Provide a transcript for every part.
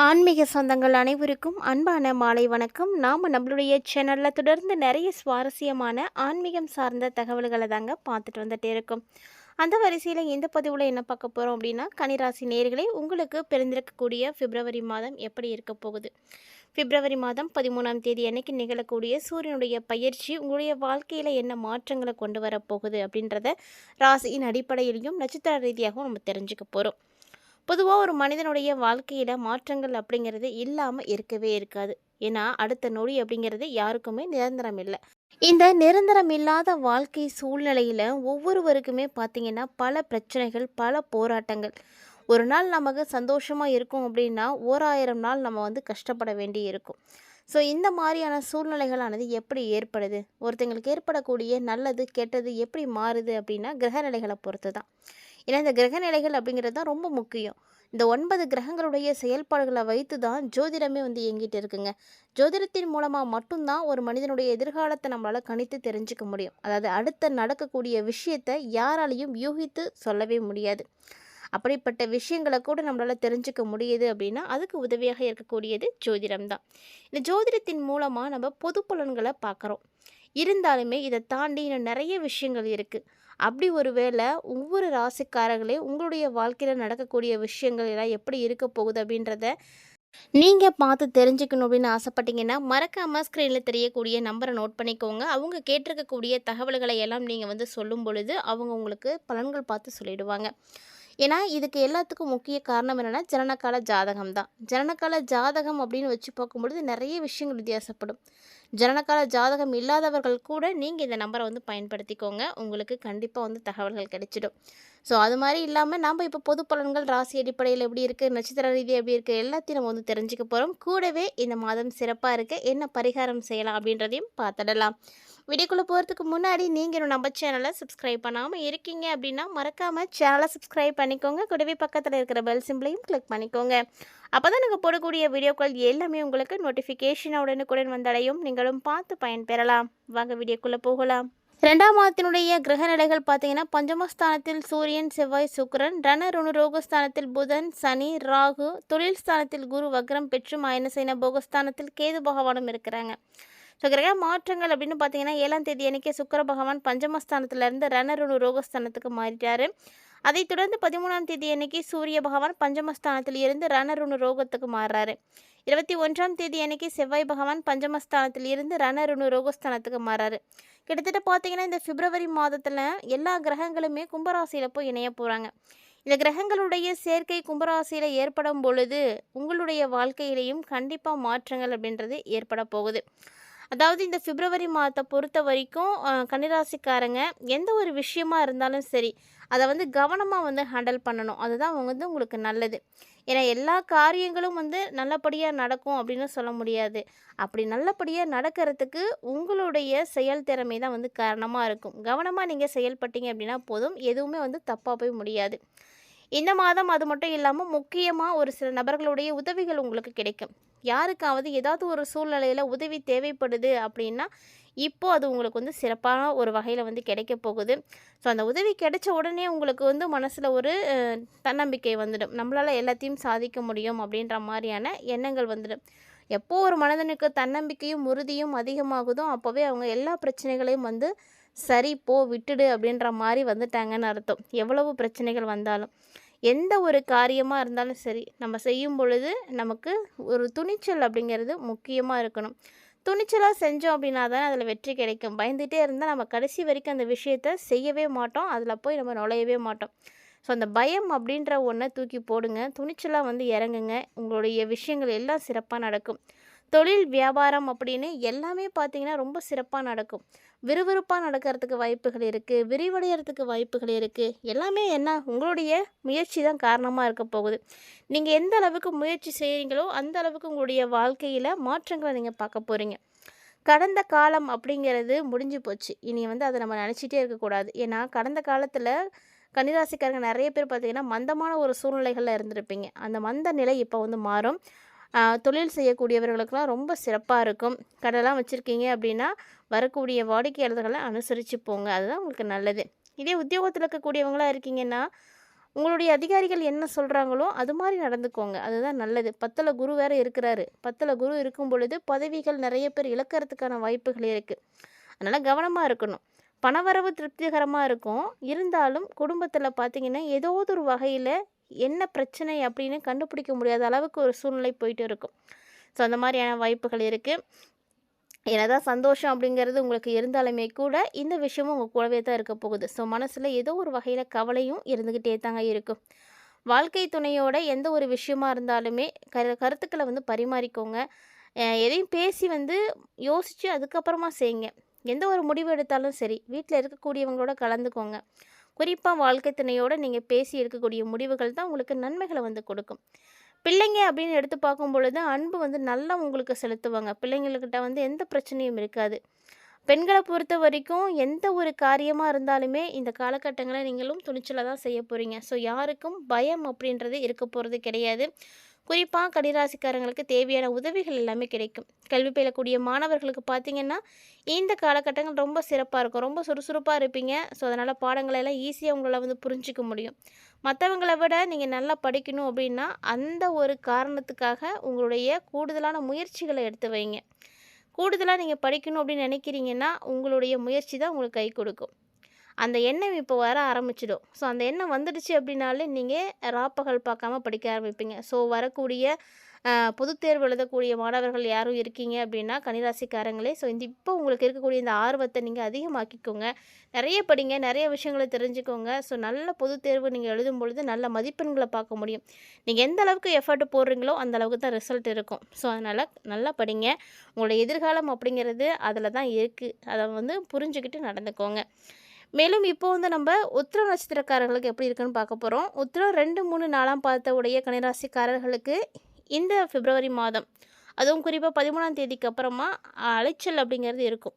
ஆன்மீக சொந்தங்கள் அனைவருக்கும் அன்பான மாலை வணக்கம். நாம் நம்மளுடைய சேனலில் தொடர்ந்து நிறைய சுவாரஸ்யமான ஆன்மீகம் சார்ந்த தகவல்களை தாங்க பார்த்துட்டு வந்துட்டே இருக்கோம். அந்த வரிசையில் இந்த பதிவில் என்ன பார்க்க போகிறோம் அப்படின்னா கனிராசி நேர்களே உங்களுக்கு பிறந்திருக்கக்கூடிய பிப்ரவரி மாதம் எப்படி இருக்க போகுது? பிப்ரவரி மாதம் பதிமூணாம் தேதி அன்னைக்கு நிகழக்கூடிய சூரியனுடைய பயிற்சி உங்களுடைய வாழ்க்கையில் என்ன மாற்றங்களை கொண்டு வரப்போகுது அப்படின்றத ராசியின் அடிப்படையிலையும் நட்சத்திர ரீதியாகவும் நம்ம தெரிஞ்சுக்க போகிறோம் பொதுவாக ஒரு மனிதனுடைய வாழ்க்கையில் மாற்றங்கள் அப்படிங்கிறது இல்லாமல் இருக்கவே இருக்காது. ஏன்னா அடுத்த நொடி அப்படிங்கிறது யாருக்குமே நிரந்தரம் இல்லை. இந்த நிரந்தரம் இல்லாத வாழ்க்கை சூழ்நிலையில் ஒவ்வொருவருக்குமே பார்த்திங்கன்னா பல பிரச்சனைகள் பல போராட்டங்கள். ஒரு நாள் நமக்கு சந்தோஷமாக இருக்கும் அப்படின்னா ஓராயிரம் நாள் நம்ம வந்து கஷ்டப்பட வேண்டி இருக்கும். ஸோ இந்த மாதிரியான சூழ்நிலைகளானது எப்படி ஏற்படுது? ஒருத்தங்களுக்கு ஏற்படக்கூடிய நல்லது கெட்டது எப்படி மாறுது அப்படின்னா கிரகநிலைகளை பொறுத்து தான் ஏன்னா இந்த கிரக நிலைகள் அப்படிங்கிறது தான் ரொம்ப முக்கியம். இந்த ஒன்பது கிரகங்களுடைய செயல்பாடுகளை வைத்து தான் ஜோதிடமே வந்து இயங்கிட்டு இருக்குங்க. ஜோதிடத்தின் மூலமாக மட்டும்தான் ஒரு மனிதனுடைய எதிர்காலத்தை நம்மளால் கணித்து தெரிஞ்சுக்க முடியும். அதாவது அடுத்த நடக்கக்கூடிய விஷயத்தை யாராலையும் யூகித்து சொல்லவே முடியாது. அப்படிப்பட்ட விஷயங்களை கூட நம்மளால் தெரிஞ்சுக்க முடியுது அப்படின்னா அதுக்கு உதவியாக இருக்கக்கூடியது ஜோதிடம் தான் இந்த ஜோதிடத்தின் மூலமாக நம்ம பொது பலன்களை பார்க்குறோம். இருந்தாலுமே இதை தாண்டி இன்னும் நிறைய விஷயங்கள் இருக்குது அப்படி ஒரு வேளை ஒவ்வொரு ராசிக்காரர்களே உங்களுடைய வாழ்க்கையில் நடக்கக்கூடிய விஷயங்கள் எல்லாம் எப்படி இருக்க போகுது அப்படின்றத நீங்கள் பார்த்து தெரிஞ்சுக்கணும் அப்படின்னு ஆசைப்பட்டீங்கன்னா மறக்காமல் ஸ்க்ரீனில் தெரியக்கூடிய நம்பரை நோட் பண்ணிக்கோங்க. அவங்க கேட்டிருக்கக்கூடிய தகவல்களை எல்லாம் நீங்கள் வந்து சொல்லும் பொழுது அவங்க உங்களுக்கு பலன்கள் பார்த்து சொல்லிடுவாங்க. ஏன்னா இதுக்கு எல்லாத்துக்கும் முக்கிய காரணம் என்னென்னா ஜனனகால ஜாதகம் தான் ஜனனகால ஜாதகம் அப்படின்னு வச்சு பார்க்கும்பொழுது நிறைய விஷயங்கள் வித்தியாசப்படும். ஜனனகால ஜாதகம் இல்லாதவர்கள் கூட நீங்கள் இந்த நம்பரை வந்து பயன்படுத்திக்கோங்க. உங்களுக்கு கண்டிப்பாக வந்து தகவல்கள் கிடைச்சிடும். ஸோ அது மாதிரி இல்லாமல் நம்ம இப்போ பொது பலன்கள் ராசி அடிப்படையில் எப்படி இருக்குது நட்சத்திர ரீதி எப்படி இருக்குது எல்லாத்தையும் நம்ம வந்து தெரிஞ்சுக்க போகிறோம் கூடவே இந்த மாதம் சிறப்பாக இருக்க என்ன பரிகாரம் செய்யலாம் அப்படின்றதையும் பார்த்துடலாம் வீடியோக்குள்ளே போகிறதுக்கு முன்னாடி நீங்கள் நம்ம சேனலை சப்ஸ்கிரைப் பண்ணாமல் இருக்கீங்க அப்படின்னா மறக்காமல் சேனலை சப்ஸ்கிரைப் பண்ணிக்கோங்க. கூடவே பக்கத்தில் இருக்கிற பெல் சிம்பிளையும் கிளிக் பண்ணிக்கோங்க. அப்போ தான் நாங்கள் போடக்கூடிய வீடியோக்கள் எல்லாமே உங்களுக்கு நோட்டிஃபிகேஷன் உடனுக்குடன் வந்தடையும். நீங்களும் பார்த்து பயன்பெறலாம். வாங்க வீடியோக்குள்ளே போகலாம். ரெண்டாம் மாதத்தினுடைய கிரக நிலைகள் பார்த்தீங்கன்னா பஞ்சமஸ்தானத்தில் சூரியன் செவ்வாய் சுக்கரன் ரணருணு ரோகஸ்தானத்தில் புதன் சனி ராகு தொழில் ஸ்தானத்தில் குரு வக்ரம் பெற்று மாயனசைன போகஸ்தானத்தில் கேது பகவானும் இருக்கிறாங்க. ஸோ கிரக மாற்றங்கள் அப்படின்னு பார்த்தீங்கன்னா ஏழாம் தேதி அன்றைக்கே சுக்கர பகவான் பஞ்சமஸ்தானத்திலேருந்து ரணருணு ரோகஸ்தானத்துக்கு மாறிட்டார். அதைத் தொடர்ந்து பதிமூணாம் தேதி அன்னைக்கு சூரிய பகவான் பஞ்சமஸ்தானத்தில் இருந்து ரணருணு ரோகத்துக்கு மாறுறாரு. இருபத்தி ஒன்றாம் தேதி அன்னைக்கு செவ்வாய் பகவான் பஞ்சமஸ்தானத்தில் இருந்து ரணருணு ரோகஸ்தானத்துக்கு மாறாரு. கிட்டத்தட்ட பார்த்தீங்கன்னா இந்த பிப்ரவரி மாதத்தில் எல்லா கிரகங்களுமே கும்பராசியில் போய் இணைய போகிறாங்க இந்த கிரகங்களுடைய சேர்க்கை கும்பராசியில் ஏற்படும் பொழுது உங்களுடைய வாழ்க்கையிலையும் கண்டிப்பாக மாற்றங்கள் அப்படின்றது ஏற்பட போகுது. அதாவது இந்த பிப்ரவரி மாதத்தை பொறுத்த வரைக்கும் கன்னிராசிக்காரங்க எந்த ஒரு விஷயமா இருந்தாலும் சரி அதை வந்து கவனமாக வந்து ஹேண்டில் பண்ணணும். அதுதான் வந்து உங்களுக்கு நல்லது. ஏன்னா எல்லா காரியங்களும் வந்து நல்லபடியாக நடக்கும் அப்படின்னு சொல்ல முடியாது. அப்படி நல்லபடியாக நடக்கிறதுக்கு உங்களுடைய செயல் திறமை தான் வந்து காரணமாக இருக்கும். கவனமாக நீங்கள் செயல்பட்டீங்க அப்படின்னா போதும். எதுவுமே வந்து தப்பாக போய் முடியாது. இந்த மாதம் அது மட்டும் இல்லாமல் முக்கியமாக ஒரு சில நபர்களுடைய உதவிகள் உங்களுக்கு கிடைக்கும். யாருக்காவது ஏதாவது ஒரு சூழ்நிலையில் உதவி தேவைப்படுது அப்படின்னா இப்போது அது உங்களுக்கு வந்து சிறப்பான ஒரு வகையில் வந்து கிடைக்க போகுது. ஸோ அந்த உதவி கிடைச்ச உடனே உங்களுக்கு வந்து மனசில் ஒரு தன்னம்பிக்கை வந்துடும். நம்மளால் எல்லாத்தையும் சாதிக்க முடியும் அப்படின்ற மாதிரியான எண்ணங்கள் வந்துடும். எப்போ ஒரு மனிதனுக்கு தன்னம்பிக்கையும் உறுதியும் அதிகமாகுதோ அப்போவே அவங்க எல்லா பிரச்சனைகளையும் வந்து சரி போ விட்டுடு அப்படின்ற மாதிரி வந்துட்டாங்கன்னு அர்த்தம். எவ்வளவு பிரச்சனைகள் வந்தாலும். எந்த ஒரு காரியமாக இருந்தாலும் சரி நம்ம செய்யும் பொழுது நமக்கு ஒரு துணிச்சல் அப்படிங்கிறது முக்கியமாக இருக்கணும். துணிச்சலாக செஞ்சோம் அப்படின்னா தான் அதில் வெற்றி கிடைக்கும். பயந்துகிட்டே இருந்தால் நம்ம கடைசி வரைக்கும் அந்த விஷயத்த செய்யவே மாட்டோம். அதில் போய் நம்ம நுழையவே மாட்டோம். ஸோ அந்த பயம் அப்படின்ற ஒன்றை தூக்கி போடுங்க. துணிச்சலாக வந்து இறங்குங்க. உங்களுடைய விஷயங்கள் எல்லாம் சிறப்பாக நடக்கும். தொழில் வியாபாரம் அப்படின்னு எல்லாமே பார்த்திங்கன்னா ரொம்ப சிறப்பாக நடக்கும். விறுவிறுப்பாக நடக்கிறதுக்கு வாய்ப்புகள் இருக்குது விரிவடைகிறதுக்கு வாய்ப்புகள் இருக்குது எல்லாமே என்ன? உங்களுடைய முயற்சி தான் காரணமாக இருக்க போகுது. நீங்கள் எந்த அளவுக்கு முயற்சி செய்கிறீங்களோ அந்த அளவுக்கு உங்களுடைய வாழ்க்கையில் மாற்றங்களை நீங்கள் பார்க்க போகிறீங்க கடந்த காலம் அப்படிங்கிறது முடிஞ்சு போச்சு. இனி வந்து அதை நம்ம நினச்சிட்டே இருக்கக்கூடாது ஏன்னா கடந்த காலத்தில் கன்னிராசிக்காரங்க நிறைய பேர் பார்த்திங்கன்னா மந்தமான ஒரு சூழ்நிலைகளில் இருந்திருப்பீங்க. அந்த மந்த நிலை இப்போ வந்து மாறும். தொழில் செய்யக்கூடியவர்களுக்கெல்லாம் ரொம்ப சிறப்பாக இருக்கும். கடைலாம் வச்சுருக்கீங்க அப்படின்னா வரக்கூடிய வாடிக்கையாளர்களை அனுசரித்து போங்க. அதுதான் உங்களுக்கு நல்லது. இதே உத்தியோகத்தில் இருக்கக்கூடியவங்களாக இருக்கீங்கன்னா உங்களுடைய அதிகாரிகள் என்ன சொல்கிறாங்களோ அது மாதிரி நடந்துக்கோங்க. அதுதான் நல்லது. பத்தில் குரு வேறு இருக்கிறாரு. பத்தில் குரு இருக்கும் பொழுது பதவிகள் நிறைய பேர் இழக்கிறதுக்கான வாய்ப்புகள் இருக்குது அதனால் கவனமாக இருக்கணும். பணவரவு திருப்திகரமாக இருக்கும். இருந்தாலும் குடும்பத்தில் பார்த்தீங்கன்னா ஏதோ ஒரு வகையில் என்ன பிரச்சனை அப்படின்னு கண்டுபிடிக்க முடியாத அளவுக்கு ஒரு சூழ்நிலை போயிட்டு இருக்கும். ஸோ அந்த மாதிரியான வாய்ப்புகள் இருக்குது என்னதான் சந்தோஷம் அப்படிங்கிறது உங்களுக்கு இருந்தாலுமே கூட இந்த விஷயமும் உங்கள் கூடவே தான் இருக்க போகுது. ஸோ மனசில் ஏதோ ஒரு வகையில் கவலையும் இருந்துக்கிட்டே தாங்க இருக்கும். வாழ்க்கை துணையோட எந்த ஒரு விஷயமா இருந்தாலுமே கரு கருத்துக்களை வந்து பரிமாறிக்கோங்க. எதையும் பேசி வந்து யோசித்து அதுக்கப்புறமா செய்யுங்க. எந்த ஒரு முடிவு எடுத்தாலும் சரி வீட்டில் இருக்கக்கூடியவங்களோட கலந்துக்கோங்க. குறிப்பாக வாழ்க்கை துணையோட நீங்கள் பேசி இருக்கக்கூடிய முடிவுகள் தான் உங்களுக்கு நன்மைகளை வந்து கொடுக்கும். பிள்ளைங்க அப்படின்னு எடுத்து பார்க்கும் பொழுது அன்பு வந்து நல்லா உங்களுக்கு செலுத்துவாங்க. பிள்ளைங்கள்கிட்ட வந்து எந்த பிரச்சனையும் இருக்காது. பெண்களை பொறுத்த வரைக்கும் எந்த ஒரு காரியமாக இருந்தாலுமே இந்த காலகட்டங்களை நீங்களும் துணிச்சலாக தான் செய்ய போகிறீங்க ஸோ யாருக்கும் பயம் அப்படின்றது இருக்க போகிறது கிடையாது. குறிப்பாக கடிராசிக்காரங்களுக்கு தேவையான உதவிகள் எல்லாமே கிடைக்கும். கல்வி பயிலக்கூடிய மாணவர்களுக்கு பார்த்தீங்கன்னா இந்த காலகட்டங்கள் ரொம்ப சிறப்பாக இருக்கும். ரொம்ப சுறுசுறுப்பாக இருப்பீங்க. ஸோ அதனால் பாடங்களை எல்லாம் ஈஸியாக உங்களால் வந்து புரிஞ்சிக்க முடியும். மற்றவங்களை விட நீங்கள் நல்லா படிக்கணும் அப்படின்னா அந்த ஒரு காரணத்துக்காக உங்களுடைய கூடுதலான முயற்சிகளை எடுத்து வைங்க. கூடுதலாக நீங்கள் படிக்கணும் அப்படின்னு நினைக்கிறீங்கன்னா உங்களுடைய முயற்சி தான் உங்களுக்கு கை கொடுக்கும். அந்த எண்ணம் இப்போ வர ஆரம்பிச்சிடும். ஸோ அந்த எண்ணம் வந்துடுச்சு அப்படின்னாலே நீங்கள் ராப்பகல் பார்க்காம படிக்க ஆரம்பிப்பீங்க. ஸோ வரக்கூடிய பொதுத் தேர்வு எழுதக்கூடிய மாணவர்கள் யாரும் இருக்கீங்க அப்படின்னா கனிராசிக்காரங்களே ஸோ இந்த இப்போ உங்களுக்கு இருக்கக்கூடிய இந்த ஆர்வத்தை நீங்கள் அதிகமாக்கிக்கோங்க. நிறைய படிங்க நிறைய விஷயங்களை தெரிஞ்சுக்கோங்க. ஸோ நல்ல பொதுத் தேர்வு நீங்கள் எழுதும் பொழுது நல்ல மதிப்பெண்களை பார்க்க முடியும். நீங்கள் எந்த அளவுக்கு எஃபர்ட் போடுறீங்களோ அந்த அளவுக்கு தான் ரிசல்ட் இருக்கும். ஸோ அதனால் நல்லா படிங்க. உங்களுடைய எதிர்காலம் அப்படிங்கிறது அதில் தான் இருக்குது அதை வந்து புரிஞ்சுக்கிட்டு நடந்துக்கோங்க. மேலும் இப்போ வந்து நம்ம உத்திர நட்சத்திரக்காரர்களுக்கு எப்படி இருக்குன்னு பார்க்க போகிறோம் உத்திரம் ரெண்டு மூணு நாலாம் பார்த்த உடைய கனிராசிக்காரர்களுக்கு இந்த பிப்ரவரி மாதம் அதுவும் குறிப்பாக பதிமூணாம் தேதிக்கு அப்புறமா அலைச்சல் அப்படிங்கிறது இருக்கும்.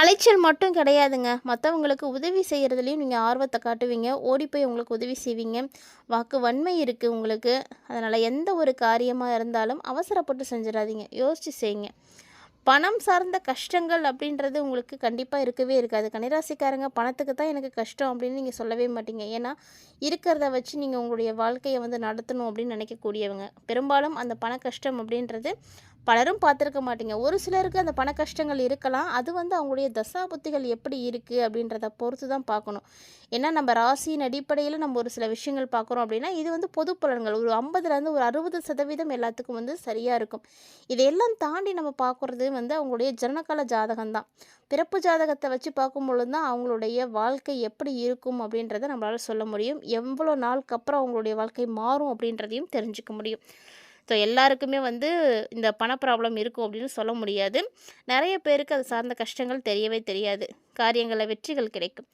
அலைச்சல் மட்டும் கிடையாதுங்க. மற்றவங்களுக்கு உதவி செய்கிறதுலையும் நீங்கள் ஆர்வத்தை காட்டுவீங்க. ஓடி போய் உங்களுக்கு உதவி செய்வீங்க. வாக்கு வன்மை இருக்குது உங்களுக்கு. அதனால் எந்த ஒரு காரியமாக இருந்தாலும் அவசரப்பட்டு செஞ்சிடாதீங்க. யோசித்து செய்யுங்க. பணம் சார்ந்த கஷ்டங்கள் அப்படின்றது உங்களுக்கு கண்டிப்பாக இருக்கவே இருக்காது. கன்னிராசிக்காரங்க பணத்துக்கு தான் எனக்கு கஷ்டம் அப்படின்னு நீங்கள் சொல்லவே மாட்டீங்க. ஏன்னா இருக்கிறத வச்சு நீங்கள் உங்களுடைய வாழ்க்கையை வந்து நடத்தணும் அப்படின்னு நினைக்கக்கூடியவங்க. பெரும்பாலும் அந்த பண கஷ்டம் அப்படின்றது பலரும் பார்த்துருக்க மாட்டீங்க. ஒரு சிலருக்கு அந்த பண கஷ்டங்கள் இருக்கலாம். அது வந்து அவங்களுடைய தசாபுத்திகள் எப்படி இருக்குது அப்படின்றத பொறுத்து தான் பார்க்கணும். ஏன்னா நம்ம ராசியின் அடிப்படையில் நம்ம ஒரு சில விஷயங்கள் பார்க்குறோம் அப்படின்னா இது வந்து பொது பலன்கள். ஒரு ஐம்பதுலேருந்து ஒரு அறுபது சதவீதம் எல்லாத்துக்கும் வந்து சரியாக இருக்கும். இதையெல்லாம் தாண்டி நம்ம பார்க்குறது வந்து அவங்களுடைய ஜனனகால ஜாதகம் தான் பிறப்பு ஜாதகத்தை வச்சு பார்க்கும்பொழுது தான் அவங்களுடைய வாழ்க்கை எப்படி இருக்கும் அப்படின்றத நம்மளால் சொல்ல முடியும். எவ்வளோ நாளுக்கு அப்புறம் அவங்களுடைய வாழ்க்கை மாறும் அப்படின்றதையும் தெரிஞ்சுக்க முடியும். ஸோ எல்லாருக்குமே வந்து இந்த பண ப்ராப்ளம் இருக்கும் அப்படின்னு சொல்ல முடியாது. நிறைய பேருக்கு அது சார்ந்த கஷ்டங்கள் தெரியவே தெரியாது. காரியங்களில் வெற்றிகள் கிடைக்கும்.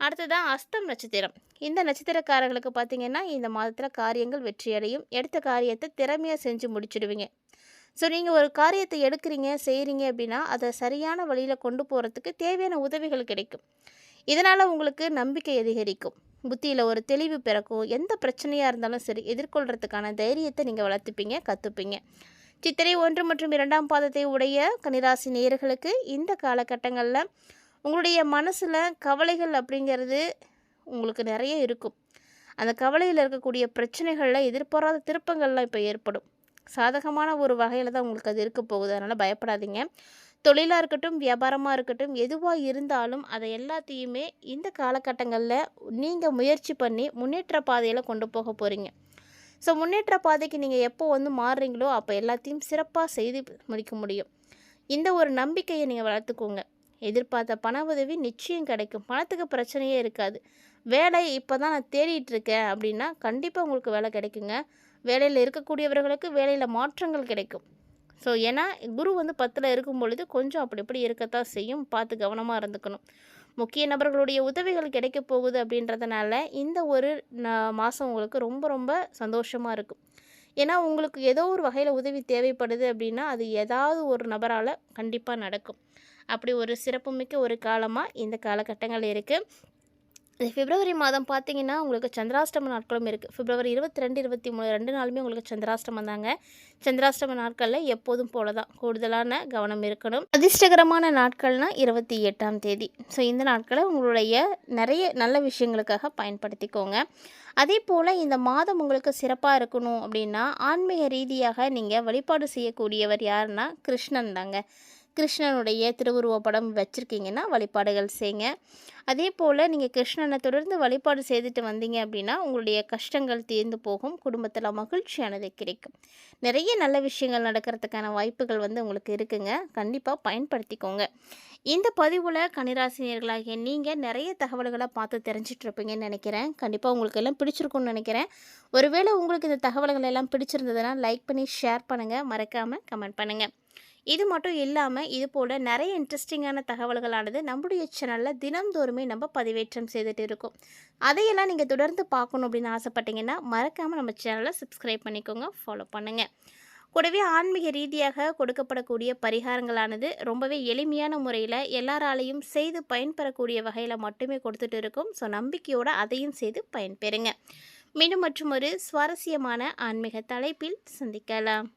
அடுத்ததான் அஸ்தம் நட்சத்திரம். இந்த நட்சத்திரக்காரர்களுக்கு பார்த்தீங்கன்னா இந்த மாதத்தில் காரியங்கள் வெற்றியடையும். எடுத்த காரியத்தை திறமையாக செஞ்சு முடிச்சிடுவீங்க. ஸோ நீங்கள் ஒரு காரியத்தை எடுக்கிறீங்க செய்கிறீங்க அப்படின்னா அதை சரியான வழியில் கொண்டு போகிறதுக்கு தேவையான உதவிகள் கிடைக்கும். இதனால் உங்களுக்கு நம்பிக்கை அதிகரிக்கும். புத்தியில் ஒரு தெளிவு பிறக்கும். எந்த பிரச்சனையாக இருந்தாலும் சரி எதிர்கொள்கிறதுக்கான தைரியத்தை நீங்கள் வளர்த்துப்பீங்க கற்றுப்பீங்க சித்திரை ஒன்று மற்றும் இரண்டாம் பாதத்தை உடைய கன்னிராசி நேயர்களுக்கு இந்த காலகட்டங்களில் உங்களுடைய மனசில் கவலைகள் அப்படிங்கிறது உங்களுக்கு நிறைய இருக்கும். அந்த கவலையில் இருக்கக்கூடிய பிரச்சனைகளில் எதிர்பாராத திருப்பங்கள்லாம் இப்போ ஏற்படும். சாதகமான ஒரு வகையில் தான் உங்களுக்கு அது இருக்க போகுது. அதனால் பயப்படாதீங்க. தொழிலாக இருக்கட்டும் வியாபாரமாக இருக்கட்டும் எதுவாக இருந்தாலும் அதை எல்லாத்தையுமே இந்த காலகட்டங்களில் நீங்கள் முயற்சி பண்ணி முன்னேற்ற பாதையில் கொண்டு போக போகிறீங்க ஸோ முன்னேற்ற பாதைக்கு நீங்கள் எப்போ வந்து மாறுறீங்களோ அப்போ எல்லாத்தையும் சிறப்பாக செய்து முடிக்க முடியும். இந்த ஒரு நம்பிக்கையை நீங்கள் வளர்த்துக்கோங்க. எதிர்பார்த்த பண உதவி நிச்சயம் கிடைக்கும். பணத்துக்கு பிரச்சனையே இருக்காது. வேலை இப்போ தான் நான் தேடிட்டு இருக்கேன் அப்படின்னா கண்டிப்பாக உங்களுக்கு வேலை கிடைக்குங்க. வேலையில் இருக்கக்கூடியவர்களுக்கு வேலையில் மாற்றங்கள் கிடைக்கும். ஸோ ஏன்னா குரு வந்து பத்தில் இருக்கும் பொழுது கொஞ்சம் அப்படி இப்படி இருக்கத்தான் செய்யும். பார்த்து கவனமாக இருந்துக்கணும். முக்கிய நபர்களுடைய உதவிகள் கிடைக்க போகுது அப்படின்றதுனால இந்த ஒரு மாதம் உங்களுக்கு ரொம்ப ரொம்ப சந்தோஷமாக இருக்கும். ஏன்னா உங்களுக்கு ஏதோ ஒரு வகையில் உதவி தேவைப்படுது அப்படின்னா அது ஏதாவது ஒரு நபரால் கண்டிப்பாக நடக்கும். அப்படி ஒரு சிறப்புமிக்க ஒரு காலமாக இந்த காலகட்டங்கள் இருக்குது பிப்ரவரி மாதம் பார்த்தீங்கன்னா உங்களுக்கு சந்திராஷ்டம நாட்களும் இருக்குது. பிப்ரவரி இருபத்தி ரெண்டு இருபத்தி மூணு ரெண்டு நாளுமே உங்களுக்கு சந்திராஷ்டமம் தாங்க. சந்திராஷ்டம நாட்களில் எப்போதும் போல தான் கூடுதலான கவனம் இருக்கணும். அதிர்ஷ்டகரமான நாட்கள்னால் இருபத்தி எட்டாம் தேதி. ஸோ இந்த நாட்களை உங்களுடைய நிறைய நல்ல விஷயங்களுக்காக பயன்படுத்திக்கோங்க. அதே போல் இந்த மாதம் உங்களுக்கு சிறப்பாக இருக்கணும் அப்படின்னா ஆன்மீக ரீதியாக நீங்கள் வழிபாடு செய்யக்கூடியவர் யாருன்னா கிருஷ்ணன் தாங்க. கிருஷ்ணனுடைய திருவுருவப்படம் வச்சுருக்கீங்கன்னா வழிபாடுகள் செய்யுங்க அதே போல் நீங்கள் கிருஷ்ணனை தொடர்ந்து வழிபாடு செய்துட்டு வந்தீங்க அப்படின்னா உங்களுடைய கஷ்டங்கள் தீர்ந்து போகும் குடும்பத்தில் மகிழ்ச்சியானது கிடைக்கும். நிறைய நல்ல விஷயங்கள் நடக்கிறதுக்கான வாய்ப்புகள் வந்து உங்களுக்கு இருக்குங்க. கண்டிப்பாக பயன்படுத்திக்கோங்க. இந்த பதிவில் கனிராசினியர்களாகிய நீங்கள் நிறைய தகவல்களை பார்த்து தெரிஞ்சிட்ருப்பீங்கன்னு நினைக்கிறேன். கண்டிப்பாக உங்களுக்கு எல்லாம் பிடிச்சிருக்கும்னு நினைக்கிறேன். ஒருவேளை உங்களுக்கு இந்த தகவல்கள் எல்லாம் பிடிச்சிருந்ததுன்னா லைக் பண்ணி ஷேர் பண்ணுங்கள் மறக்காமல் கமெண்ட் பண்ணுங்கள் இது மட்டும் இல்லாமல் இது போல் நிறைய இன்ட்ரெஸ்டிங்கான தகவல்களானது நம்முடைய சேனலில் தினந்தோறுமே நம்ம பதிவேற்றம் செய்துட்டு இருக்கோம். அதையெல்லாம் நீங்கள் தொடர்ந்து பார்க்கணும் அப்படின்னு ஆசைப்பட்டீங்கன்னா மறக்காமல் நம்ம சேனலை சப்ஸ்கிரைப் பண்ணிக்கோங்க ஃபாலோ பண்ணுங்கள் கூடவே ஆன்மீக ரீதியாக கொடுக்கப்படக்கூடிய பரிகாரங்களானது ரொம்பவே எளிமையான முறையில் எல்லாராலையும் செய்து பயன்பெறக்கூடிய வகையில் மட்டுமே கொடுத்துட்டு இருக்கும். ஸோ நம்பிக்கையோடு அதையும் செய்து பயன்பெறுங்க. மீண்டும் மற்றும் ஒரு சுவாரஸ்யமான ஆன்மீக தலைப்பில் சந்திக்கலாம்.